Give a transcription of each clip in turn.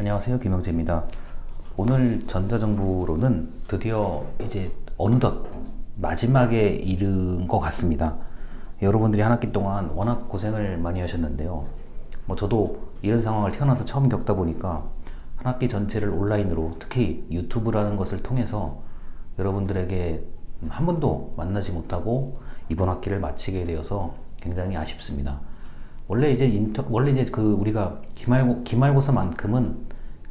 안녕하세요. 김영재입니다. 오늘 전자정부로는 드디어 이제 어느덧 마지막에 이른 것 같습니다. 여러분들이 한 학기 동안 워낙 고생을 많이 하셨는데요. 뭐 저도 이런 상황을 태어나서 처음 겪다 보니까 한 학기 전체를 온라인으로 특히 유튜브라는 것을 통해서 여러분들에게 한 번도 만나지 못하고 이번 학기를 마치게 되어서 굉장히 아쉽습니다. 원래 이제 인터 원래 이제 그 우리가 기말고 기말고사만큼은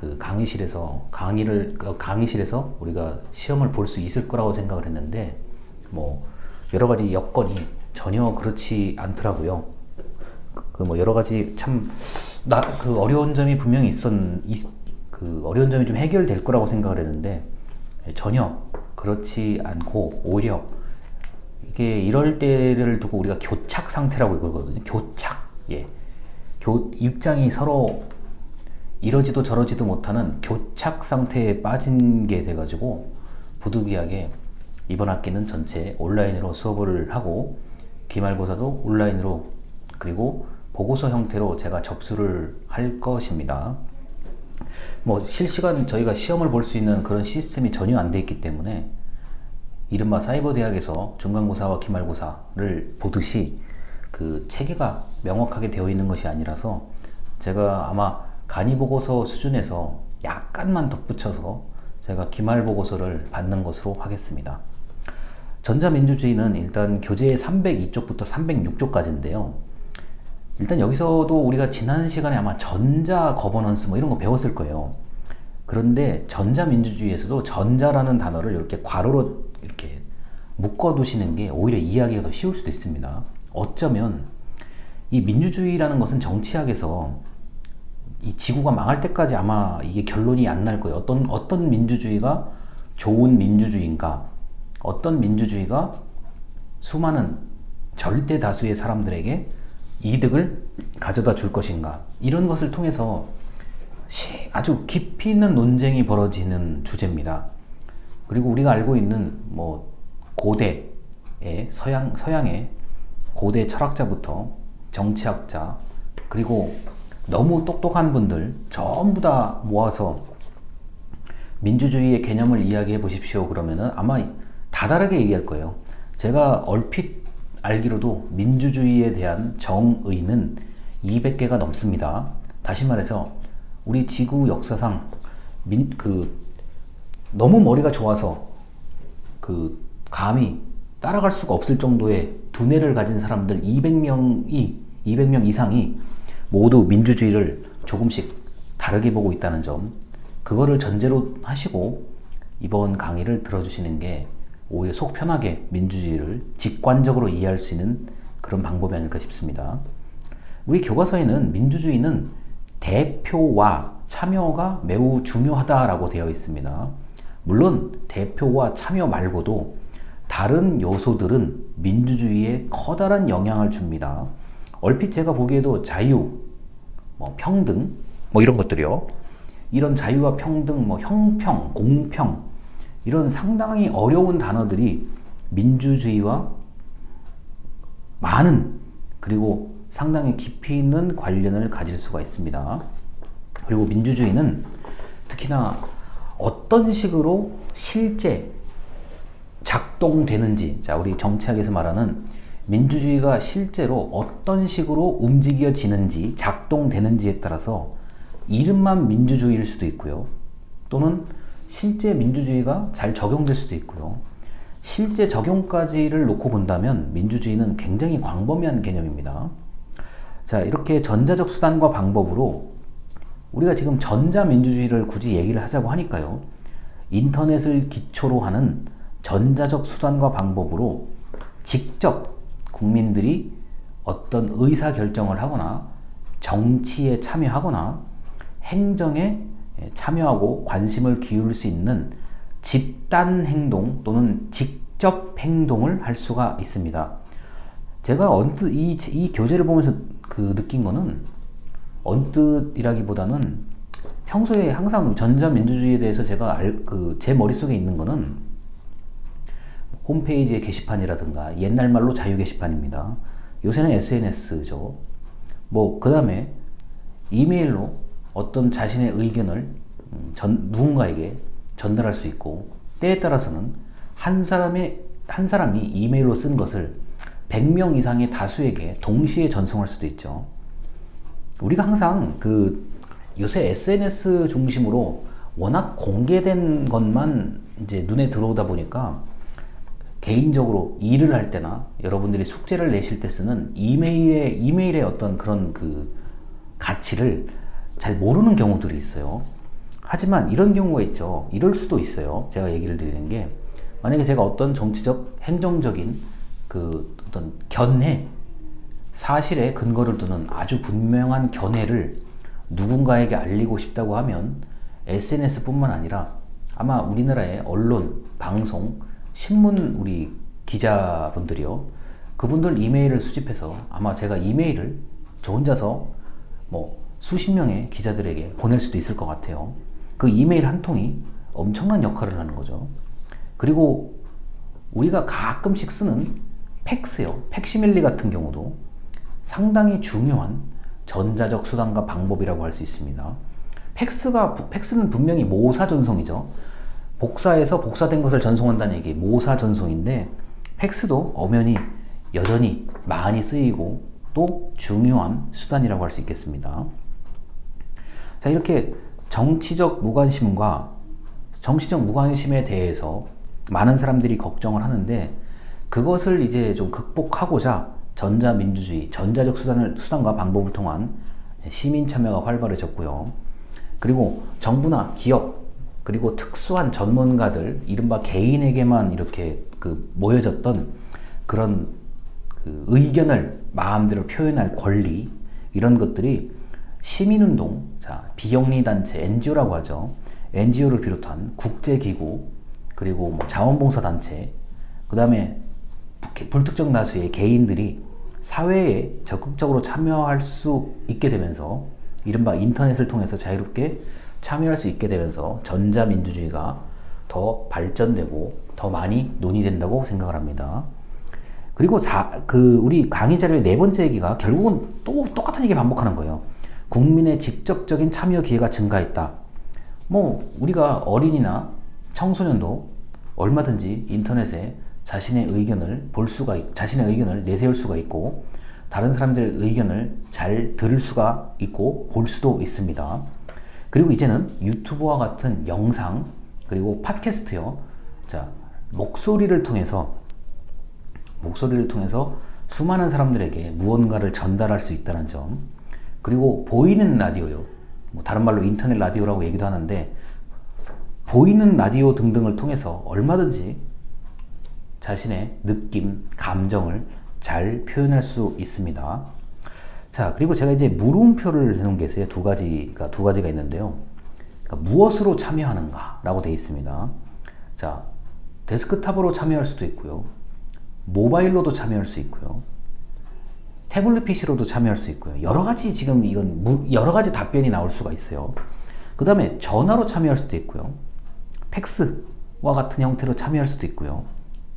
그 강의실에서 강의를 그 강의실에서 우리가 시험을 볼 수 있을 거라고 생각을 했는데 뭐 여러 가지 여건이 전혀 그렇지 않더라고요. 그 뭐 여러 가지 참 나 그 어려운 점이 분명히 있었 이- 그 어려운 점이 좀 해결될 거라고 생각을 했는데 전혀 그렇지 않고 오히려 이게 이럴 때를 두고 우리가 교착 상태라고 그러거든요. 교착. 예. 교 입장이 서로 이러지도 저러지도 못하는 교착 상태에 빠진 게 돼가지고 부득이하게 이번 학기는 전체 온라인으로 수업을 하고 기말고사도 온라인으로 그리고 보고서 형태로 제가 접수를 할 것입니다. 뭐 실시간 저희가 시험을 볼 수 있는 그런 시스템이 전혀 안 돼 있기 때문에 이른바 사이버 대학에서 중간고사와 기말고사를 보듯이 그 체계가 명확하게 되어 있는 것이 아니라서 제가 아마 간이 보고서 수준에서 약간만 덧붙여서 제가 기말 보고서를 받는 것으로 하겠습니다. 전자민주주의는 일단 교재 302쪽부터 306쪽까지인데요. 일단 여기서도 우리가 지난 시간에 아마 전자 거버넌스 뭐 이런 거 배웠을 거예요. 그런데 전자민주주의에서도 전자라는 단어를 이렇게 괄호로 이렇게 묶어 두시는 게 오히려 이해하기가 더 쉬울 수도 있습니다. 어쩌면 이 민주주의라는 것은 정치학에서 이 지구가 망할 때까지 아마 이게 결론이 안 날 거예요. 어떤 어떤 민주주의가 좋은 민주주의인가? 어떤 민주주의가 수많은 절대 다수의 사람들에게 이득을 가져다 줄 것인가? 이런 것을 통해서 시- 아주 깊이 있는 논쟁이 벌어지는 주제입니다. 그리고 우리가 알고 있는 뭐 고대의 서양 서양의 고대 철학자부터 정치학자 그리고 너무 똑똑한 분들 전부 다 모아서 민주주의의 개념을 이야기해 보십시오 그러면은 아마 다 다르게 얘기할 거예요. 제가 얼핏 알기로도 민주주의에 대한 정의는 200개가 넘습니다. 다시 말해서 우리 지구 역사상 민, 그 너무 머리가 좋아서 그 감히 따라갈 수가 없을 정도의 두뇌를 가진 사람들 200명이 200명 이상이 모두 민주주의를 조금씩 다르게 보고 있다는 점 그거를 전제로 하시고 이번 강의를 들어주시는 게 오히려 속 편하게 민주주의를 직관적으로 이해할 수 있는 그런 방법이 아닐까 싶습니다. 우리 교과서에는 민주주의는 대표와 참여가 매우 중요하다라고 되어 있습니다. 물론 대표와 참여 말고도 다른 요소들은 민주주의에 커다란 영향을 줍니다. 얼핏 제가 보기에도 자유, 뭐 평등, 뭐 이런 것들이요. 이런 자유와 평등, 뭐 형평, 공평 이런 상당히 어려운 단어들이 민주주의와 많은 그리고 상당히 깊이 있는 관련을 가질 수가 있습니다. 그리고 민주주의는 특히나 어떤 식으로 실제 작동되는지, 자, 우리 정치학에서 말하는 민주주의가 실제로 어떤 식으로 움직여지는지, 작동되는지에 따라서 이름만 민주주의일 수도 있고요. 또는 실제 민주주의가 잘 적용될 수도 있고요. 실제 적용까지를 놓고 본다면 민주주의는 굉장히 광범위한 개념입니다. 자, 이렇게 전자적 수단과 방법으로 우리가 지금 전자민주주의를 굳이 얘기를 하자고 하니까요. 인터넷을 기초로 하는 전자적 수단과 방법으로 직접 국민들이 어떤 의사 결정을 하거나 정치에 참여하거나 행정에 참여하고 관심을 기울일 수 있는 집단 행동 또는 직접 행동을 할 수가 있습니다. 제가 언뜻 이, 이 교재를 보면서 그 느낀 거는 언뜻이라기보다는 평소에 항상 전자민주주의에 대해서 제가 알, 그, 제 머릿속에 있는 거는 홈페이지의 게시판이라든가 옛날 말로 자유 게시판입니다. 요새는 SNS죠. 뭐, 그 다음에 이메일로 어떤 자신의 의견을 음, 전, 누군가에게 전달할 수 있고 때에 따라서는 한 사람의 한 사람이 이메일로 쓴 것을 100명 이상의 다수에게 동시에 전송할 수도 있죠. 우리가 항상 그 요새 SNS 중심으로 워낙 공개된 것만 이제 눈에 들어오다 보니까 개인적으로 일을 할 때나 여러분들이 숙제를 내실 때 쓰는 이메일의 이메일의 어떤 그런 그 가치를 잘 모르는 경우들이 있어요. 하지만 이런 경우가 있죠. 이럴 수도 있어요. 제가 얘기를 드리는 게 만약에 제가 어떤 정치적 행정적인 그 어떤 견해 사실에 근거를 두는 아주 분명한 견해를 누군가에게 알리고 싶다고 하면 SNS뿐만 아니라 아마 우리나라의 언론, 방송, 신문 우리 기자분들이요. 그분들 이메일을 수집해서 아마 제가 이메일을 저 혼자서 뭐 수십 명의 기자들에게 보낼 수도 있을 것 같아요. 그 이메일 한 통이 엄청난 역할을 하는 거죠. 그리고 우리가 가끔씩 쓰는 팩스요. 팩시밀리 같은 경우도 상당히 중요한 전자적 수단과 방법이라고 할 수 있습니다. 팩스가 팩스는 분명히 모사 전송이죠. 복사해서 복사된 것을 전송한다는 얘기, 모사 전송인데 팩스도 엄연히 여전히 많이 쓰이고 또 중요한 수단이라고 할 수 있겠습니다. 자, 이렇게 정치적 무관심과 정치적 무관심에 대해서 많은 사람들이 걱정을 하는데 그것을 이제 좀 극복하고자 전자민주주의, 전자적 수단을, 수단과 방법을 통한 시민 참여가 활발해졌고요. 그리고 정부나 기업, 그리고 특수한 전문가들, 이른바 개인에게만 이렇게 그 모여졌던 그런 그 의견을 마음대로 표현할 권리, 이런 것들이 시민운동, 자, 비영리단체, NGO라고 하죠. NGO를 비롯한 국제기구, 그리고 뭐 자원봉사단체, 그 다음에 불특정 다수의 개인들이 사회에 적극적으로 참여할 수 있게 되면서 이른바 인터넷을 통해서 자유롭게 참여할 수 있게 되면서 전자민주주의가 더 발전되고 더 많이 논의된다고 생각을 합니다. 그리고 자, 그 우리 강의 자료의 네 번째 얘기가 결국은 또 똑같은 얘기 반복하는 거예요. 국민의 직접적인 참여 기회가 증가했다. 뭐 우리가 어린이나 청소년도 얼마든지 인터넷에 자신의 의견을 볼 수가 자신의 의견을 내세울 수가 있고 다른 사람들의 의견을 잘 들을 수가 있고 볼 수도 있습니다. 그리고 이제는 유튜브와 같은 영상 그리고 팟캐스트요. 자, 목소리를 통해서 목소리를 통해서 수많은 사람들에게 무언가를 전달할 수 있다는 점. 그리고 보이는 라디오요. 뭐 다른 말로 인터넷 라디오라고 얘기도 하는데 보이는 라디오 등등을 통해서 얼마든지 자신의 느낌, 감정을 잘 표현할 수 있습니다. 자, 그리고 제가 이제 물음표를 해놓은 게 있어요. 두 가지가, 두 가지가 있는데요. 그러니까 무엇으로 참여하는가? 라고 되어 있습니다. 자, 데스크탑으로 참여할 수도 있고요. 모바일로도 참여할 수 있고요. 태블릿 PC로도 참여할 수 있고요. 여러 가지 지금 이건 여러 가지 답변이 나올 수가 있어요. 그 다음에 전화로 참여할 수도 있고요. 팩스와 같은 형태로 참여할 수도 있고요.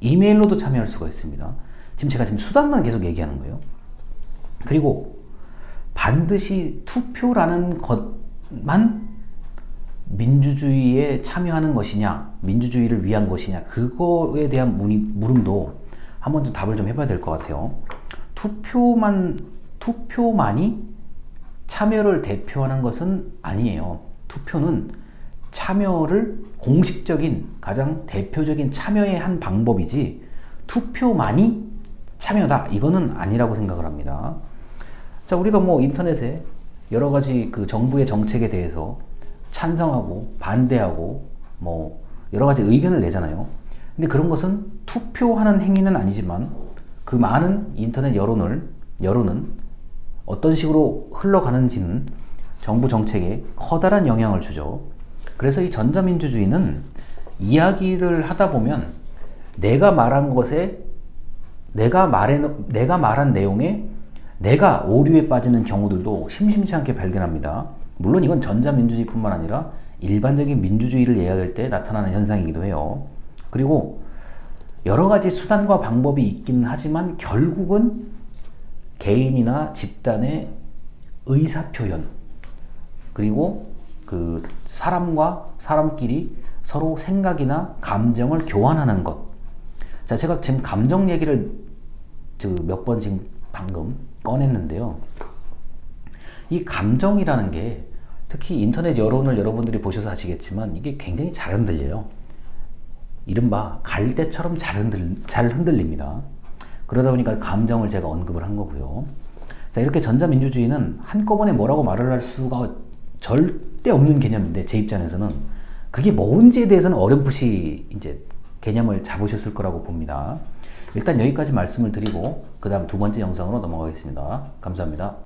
이메일로도 참여할 수가 있습니다. 지금 제가 지금 수단만 계속 얘기하는 거예요. 그리고 반드시 투표라는 것만 민주주의에 참여하는 것이냐, 민주주의를 위한 것이냐, 그거에 대한 물음도 한번 좀 답을 좀 해봐야 될 것 같아요. 투표만, 투표만이 참여를 대표하는 것은 아니에요. 투표는 참여를 공식적인 가장 대표적인 참여의 한 방법이지 투표만이 참여다 이거는 아니라고 생각을 합니다. 자 우리가 뭐 인터넷에 여러 가지 그 정부의 정책에 대해서 찬성하고 반대하고 뭐 여러 가지 의견을 내잖아요. 근데 그런 것은 투표하는 행위는 아니지만 그 많은 인터넷 여론을 여론은 어떤 식으로 흘러가는지는 정부 정책에 커다란 영향을 주죠. 그래서 이 전자민주주의는 이야기를 하다 보면 내가 말한 것에 내가 말해 내가 말한 내용에 내가 오류에 빠지는 경우들도 심심치 않게 발견합니다. 물론 이건 전자민주주의뿐만 아니라 일반적인 민주주의를 이야기할 때 나타나는 현상이기도 해요. 그리고 여러 가지 수단과 방법이 있긴 하지만 결국은 개인이나 집단의 의사 표현, 그리고 그 사람과 사람끼리 서로 생각이나 감정을 교환하는 것. 자, 제가 지금 감정 얘기를 몇 번 지금 방금 꺼냈는데요. 이 감정이라는 게 특히 인터넷 여론을 여러분들이 보셔서 아시겠지만 이게 굉장히 잘 흔들려요. 이른바 갈대처럼 잘, 흔들, 잘 흔들립니다. 그러다 보니까 감정을 제가 언급을 한 거고요. 자, 이렇게 전자민주주의는 한꺼번에 뭐라고 말을 할 수가 절대 없는 개념인데, 제 입장에서는 그게 뭔지에 대해서는 어렴풋이 이제 개념을 잡으셨을 거라고 봅니다. 일단 여기까지 말씀을 드리고, 그 다음 두 번째 영상으로 넘어가겠습니다. 감사합니다.